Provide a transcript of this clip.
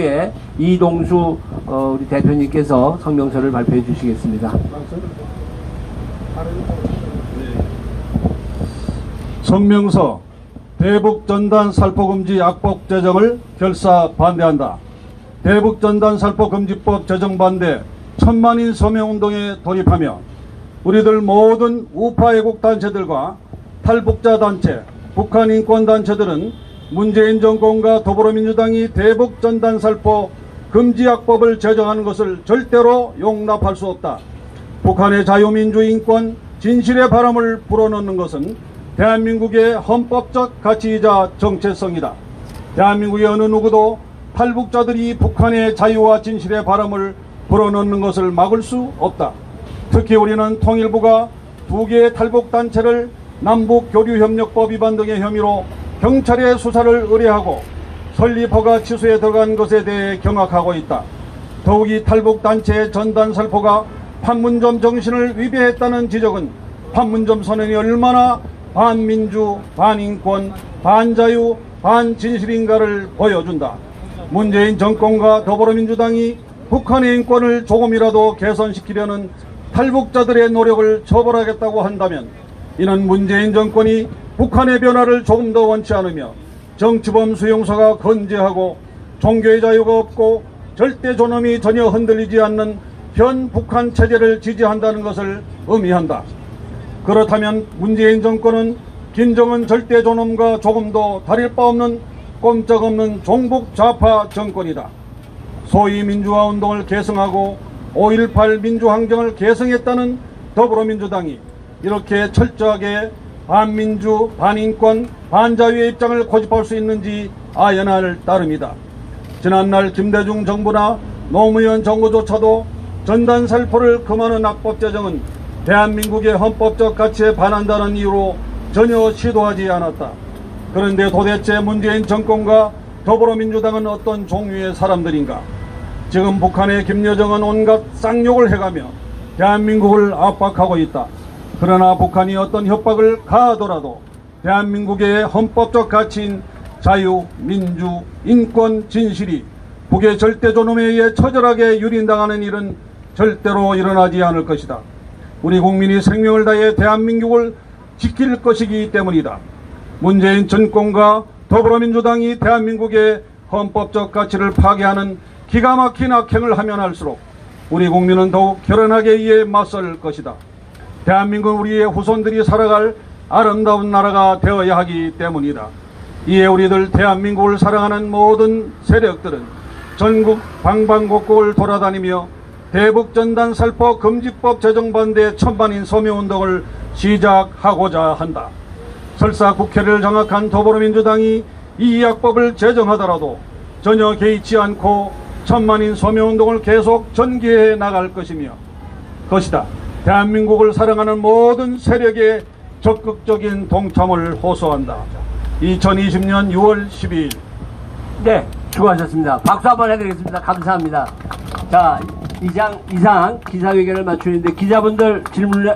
후에 이동수 어, 우리 대표님께서 성명서를 발표해 주시겠습니다. 성명서 대북전단 살포금지 악법 제정을 결사 반대한다. 대북전단 살포금지법 제정 반대 천만인 서명운동에 돌입하며 우리들 모든 우파 애국 단체들과 탈북자 단체, 북한 인권 단체들은 문재인 정권과 더불어민주당이 대북 전단 살포 금지악법을 제정하는 것을 절대로 용납할 수 없다. 북한의 자유민주 인권 진실의 바람을 불어넣는 것은 대한민국의 헌법적 가치이자 정체성이다. 대한민국의 어느 누구도 탈북자들이 북한의 자유와 진실의 바람을 불어넣는 것을 막을 수 없다. 특히 우리는 통일부가 두 개의 탈북단체를 남북교류협력법 위반 등의 혐의로 경찰에 수사를 의뢰하고 설립허가 취소에 들어간 것에 대해 경악하고 있다. 더욱이 탈북단체의 전단 살포가 판문점 정신을 위배했다는 지적은 판문점 선언이 얼마나 반민주, 반인권, 반자유, 반진실인가를 보여준다. 문재인 정권과 더불어민주당이 북한의 인권을 조금이라도 개선시키려는 탈북자들의 노력을 처벌하겠다고 한다면 이는 문재인 정권이 북한의 변화를 조금 더 원치 않으며 정치범 수용소가 건재하고 종교의 자유가 없고 절대 존엄이 전혀 흔들리지 않는 현 북한 체제를 지지한다는 것을 의미한다. 그렇다면 문재인 정권은 김정은 절대 존엄과 조금도 다를 바 없는 꼼짝없는 종북 좌파 정권이다. 소위 민주화 운동을 계승하고 5.18 민주항쟁을 계승했다는 더불어민주당이 이렇게 철저하게 반민주, 반인권, 반자유의 입장을 고집할 수 있는지 아연할 따름이다. 지난날 김대중 정부나 노무현 정부조차도 전단 살포를 금하는 악법 제정은 대한민국의 헌법적 가치에 반한다는 이유로 전혀 시도하지 않았다. 그런데 도대체 문재인 정권과 더불어민주당은 어떤 종류의 사람들인가? 지금 북한의 김여정은 온갖 쌍욕을 해가며 대한민국을 압박하고 있다. 그러나 북한이 어떤 협박을 가하더라도 대한민국의 헌법적 가치인 자유, 민주, 인권, 진실이 북의 절대 존엄에 의해 처절하게 유린당하는 일은 절대로 일어나지 않을 것이다. 우리 국민이 생명을 다해 대한민국을 지킬 것이기 때문이다. 문재인 정권과 더불어민주당이 대한민국의 헌법적 가치를 파괴하는 기가 막힌 악행을 하면 할수록 우리 국민은 더욱 결연하게 이에 맞설 것이다. 대한민국은 우리의 후손들이 살아갈 아름다운 나라가 되어야 하기 때문이다. 이에 우리들 대한민국을 사랑하는 모든 세력들은 전국 방방곡곡을 돌아다니며 대북전단 살포 금지법 제정 반대 천만인 서명운동을 시작하고자 한다. 설사 국회를 장악한 더불어민주당이 이 약법을 제정하더라도 전혀 개의치 않고 천만인 서명운동을 계속 전개해 나갈 것이며 것이다. 대한민국을 사랑하는 모든 세력의 적극적인 동참을 호소한다. 2020년 6월 12일 네, 수고하셨습니다. 박수 한번 해드리겠습니다. 감사합니다. 자, 이상, 이상 기자회견을 마치는데 기자분들 질문